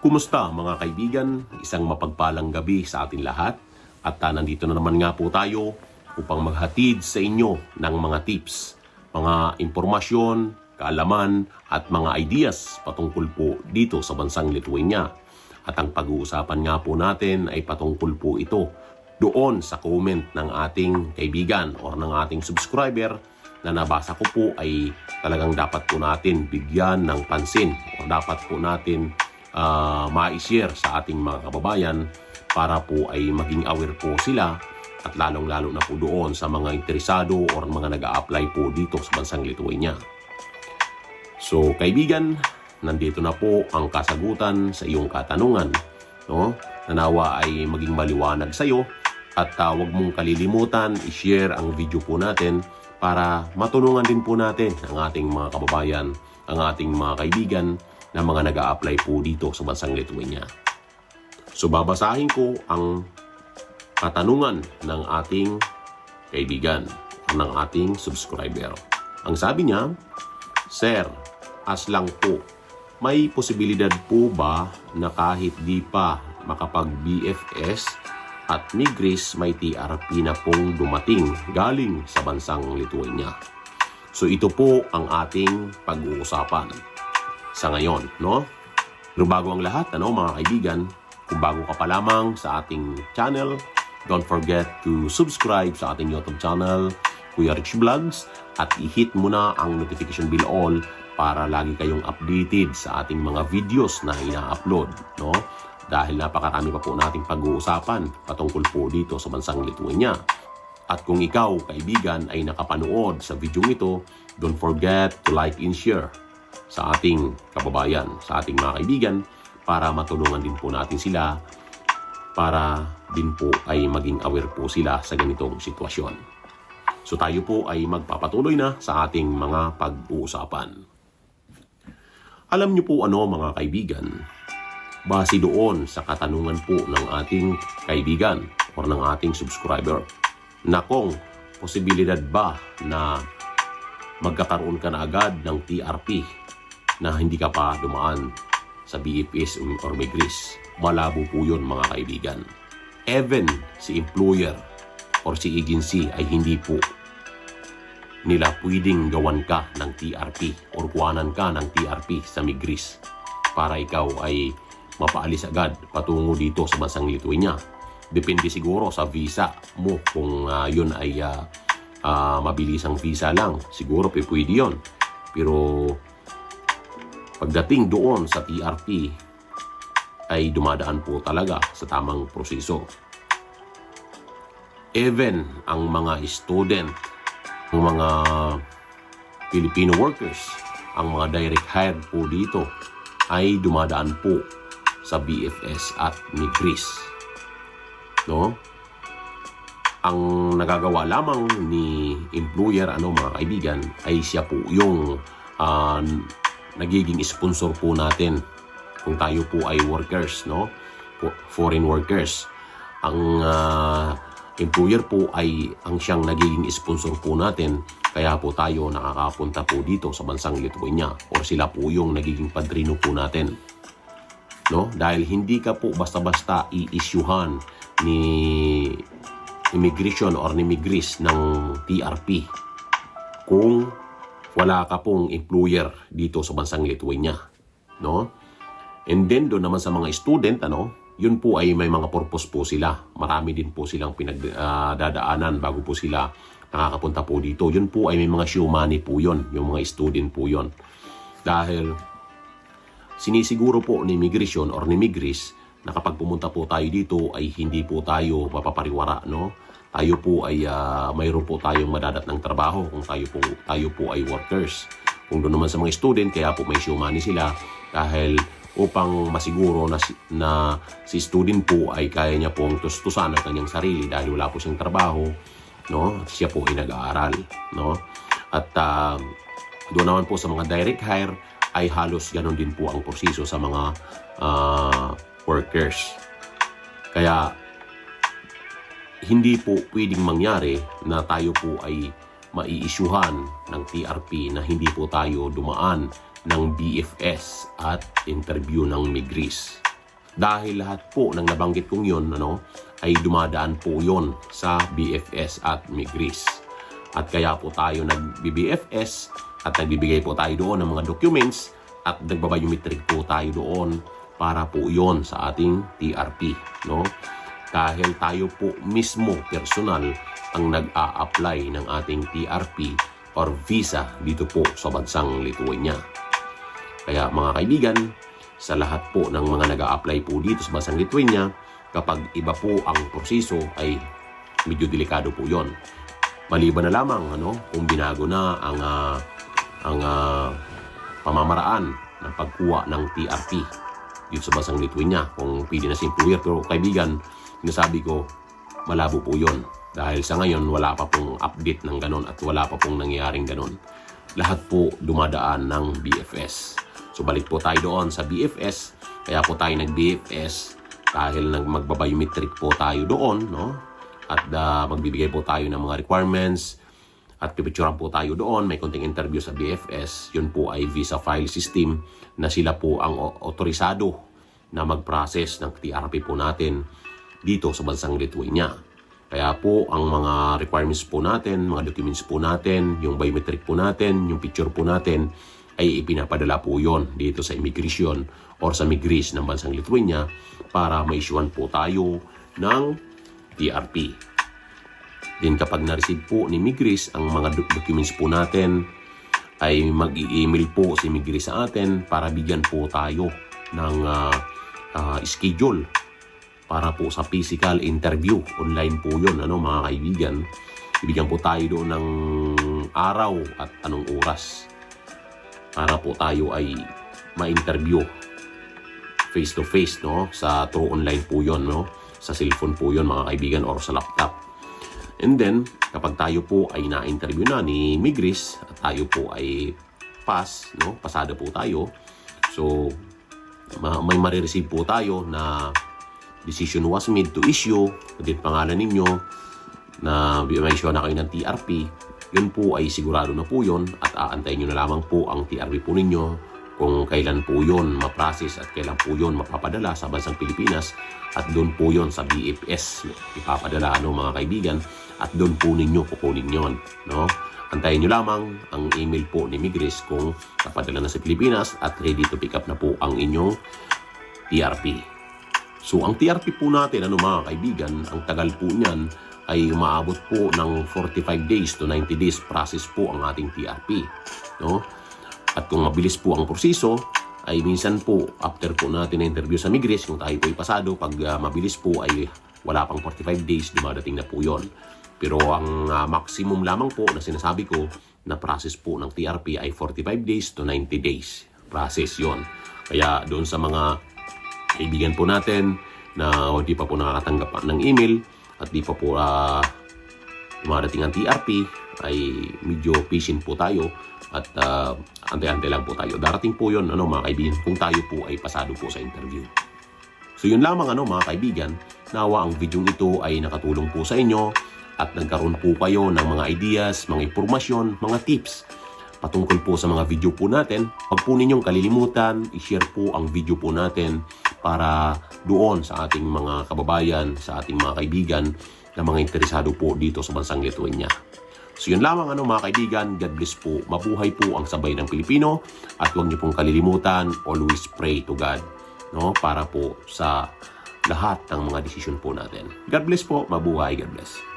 Kumusta mga kaibigan? Isang mapagpalang gabi sa atin lahat at ah, nandito na naman nga po tayo upang maghatid sa inyo ng mga tips, mga impormasyon, kaalaman at mga ideas patungkol po dito sa bansang Lithuania. At ang pag-uusapan nga po natin ay patungkol po ito doon sa comment ng ating kaibigan or ng ating subscriber na nabasa ko po ay talagang dapat po natin bigyan ng pansin o dapat po natin uh, ma-share sa ating mga kababayan para po ay maging aware po sila at lalong-lalo na po doon sa mga interesado or mga nag apply po dito sa bansang Lithuania. So kaibigan, nandito na po ang kasagutan sa iyong katanungan. No? Nanawa ay maging maliwanag sa iyo at uh, huwag mong kalilimutan i-share ang video po natin para matulungan din po natin ang ating mga kababayan, ang ating mga kaibigan na mga nag apply po dito sa bansang Lithuania. So babasahin ko ang katanungan ng ating kaibigan, ng ating subscriber. Ang sabi niya, Sir, as lang po, may posibilidad po ba na kahit di pa makapag-BFS at Migris may TRP na pong dumating galing sa bansang Lithuania? So ito po ang ating pag-uusapan sa ngayon, no? Pero bago ang lahat, ano mga kaibigan, kung bago ka pa lamang sa ating channel, don't forget to subscribe sa ating YouTube channel, Kuya Rich Vlogs, at i-hit mo na ang notification bell all para lagi kayong updated sa ating mga videos na ina-upload, no? Dahil napakarami pa po nating pag-uusapan patungkol po dito sa bansang Lithuania. At kung ikaw, kaibigan, ay nakapanood sa video ito, don't forget to like and share sa ating kababayan, sa ating mga kaibigan para matulungan din po natin sila para din po ay maging aware po sila sa ganitong sitwasyon. So tayo po ay magpapatuloy na sa ating mga pag-uusapan. Alam niyo po ano mga kaibigan, base doon sa katanungan po ng ating kaibigan o ng ating subscriber na kung posibilidad ba na magkakaroon ka na agad ng TRP na hindi ka pa dumaan sa BFS or Migris. Malabo po yun mga kaibigan. Even si employer or si agency ay hindi po nila pwedeng gawan ka ng TRP or kuwanan ka ng TRP sa Migris para ikaw ay mapaalis agad patungo dito sa bansang Lithuania. Depende siguro sa visa mo kung uh, yun ay uh, uh, mabilisang visa lang. Siguro pwede yun. Pero pagdating doon sa TRP ay dumadaan po talaga sa tamang proseso. Even ang mga student, ang mga Filipino workers, ang mga direct hire po dito ay dumadaan po sa BFS at Migris. No? Ang nagagawa lamang ni employer ano mga kaibigan ay siya po yung uh, nagiging sponsor po natin kung tayo po ay workers, no? Foreign workers. Ang uh, employer po ay ang siyang nagiging sponsor po natin kaya po tayo nakakapunta po dito sa bansang Lithuania or sila po yung nagiging padrino po natin. No? Dahil hindi ka po basta-basta i-issuehan ni immigration or ni Migris ng TRP kung wala ka pong employer dito sa bansang Lithuania, no? And then doon naman sa mga student, ano, yun po ay may mga purpose po sila. Marami din po silang pinagdadaanan uh, bago po sila nakakapunta po dito. Yun po ay may mga show money po yun, yung mga student po yun. Dahil sinisiguro po ni Migration or ni Migris na kapag pumunta po tayo dito ay hindi po tayo mapapariwara, no? Tayo po ay uh, mayroon po tayong madadat ng trabaho kung tayo po, tayo po ay workers. Kung doon naman sa mga student, kaya po may show money sila dahil upang masiguro na, na si student po ay kaya niya pong tustusan ang kanyang sarili dahil wala po siyang trabaho, no? Siya po ay nag-aaral, no? At uh, doon naman po sa mga direct hire ay halos ganun din po ang proseso sa mga uh, workers. Kaya hindi po pwedeng mangyari na tayo po ay maiisyuhan ng TRP na hindi po tayo dumaan ng BFS at interview ng Migris. Dahil lahat po ng nabanggit kong yun, ano, ay dumadaan po yon sa BFS at Migris. At kaya po tayo nag-BFS at nagbibigay po tayo doon ng mga documents at nagbabiometric po tayo doon para po yon sa ating TRP. No? Dahil tayo po mismo personal ang nag-a-apply ng ating TRP or visa dito po sa bansang Lithuania. Kaya mga kaibigan, sa lahat po ng mga nag apply po dito sa bansang Lithuania, kapag iba po ang proseso ay medyo delikado po yon. Maliban na lamang ano, kung binago na ang ah, ang ah, pamamaraan ng pagkuha ng TRP dito sa bansang Lithuania kung pwede na si employer. Pero kaibigan, sinasabi ko, malabo po yon. Dahil sa ngayon, wala pa pong update ng ganon at wala pa pong nangyayaring ganon. Lahat po dumadaan ng BFS. So balik po tayo doon sa BFS. Kaya po tayo nag-BFS dahil nag magbabiometric po tayo doon, no? At ah, magbibigay po tayo ng mga requirements at pipicturean po tayo doon. May konting interview sa BFS. Yun po ay visa file system na sila po ang otorisado na mag-process ng TRP po natin dito sa bansang Lithuania. Kaya po ang mga requirements po natin, mga documents po natin, yung biometric po natin, yung picture po natin, ay ipinapadala po yon dito sa immigration or sa migris ng bansang Lithuania para ma-issuean po tayo ng TRP. Then kapag na-receive po ni Migris ang mga doc- documents po natin, ay mag-email po si Migris sa atin para bigyan po tayo ng ah, ah, schedule para po sa physical interview. Online po yun, ano, mga kaibigan. Ibigyan po tayo doon ng araw at anong oras para po tayo ay ma-interview face to face no? Sa through online po yon no? Sa cellphone po yon mga kaibigan or sa laptop. And then kapag tayo po ay na-interview na ni Migris at tayo po ay pass no? Pasada po tayo. So ma- may marireceive po tayo na decision was made to issue. Din pangalan ninyo na may issue na kayo ng TRP yun po ay sigurado na po yun at aantayin nyo na lamang po ang TRP po ninyo kung kailan po yun ma-process at kailan po yun mapapadala sa bansang Pilipinas at doon po yun sa BFS ipapadala ano mga kaibigan. At doon po ninyo kukunin yon no? Antayin nyo lamang ang email po ni Migris kung napadala na sa Pilipinas at ready to pick up na po ang inyong TRP so ang TRP po natin ano mga kaibigan ang tagal po niyan ay umaabot po ng 45 days to 90 days process po ang ating TRP no at kung mabilis po ang proseso, ay minsan po, after po natin na interview sa Migris, kung tayo po ay pasado, pag ah, mabilis po ay wala pang 45 days, dumadating na po yon. Pero ang ah, maximum lamang po na sinasabi ko na process po ng TRP ay 45 days to 90 days. Process yon. Kaya doon sa mga kaibigan po natin na hindi pa po nakakatanggap ng email at di pa po ah, dumadating ang TRP ay medyo patient po tayo at uh, ante-ante lang po tayo. Darating po yon ano mga kaibigan kung tayo po ay pasado po sa interview. So yun lamang ano mga kaibigan, nawa ang video ito ay nakatulong po sa inyo at nagkaroon po kayo ng mga ideas, mga impormasyon, mga tips patungkol po sa mga video po natin. Huwag po ninyong kalilimutan, i-share po ang video po natin para doon sa ating mga kababayan, sa ating mga kaibigan na mga interesado po dito sa bansang Lithuania. So yun lamang ano mga kaibigan, God bless po. Mabuhay po ang sabay ng Pilipino at huwag niyo pong kalilimutan, always pray to God no para po sa lahat ng mga desisyon po natin. God bless po, mabuhay, God bless.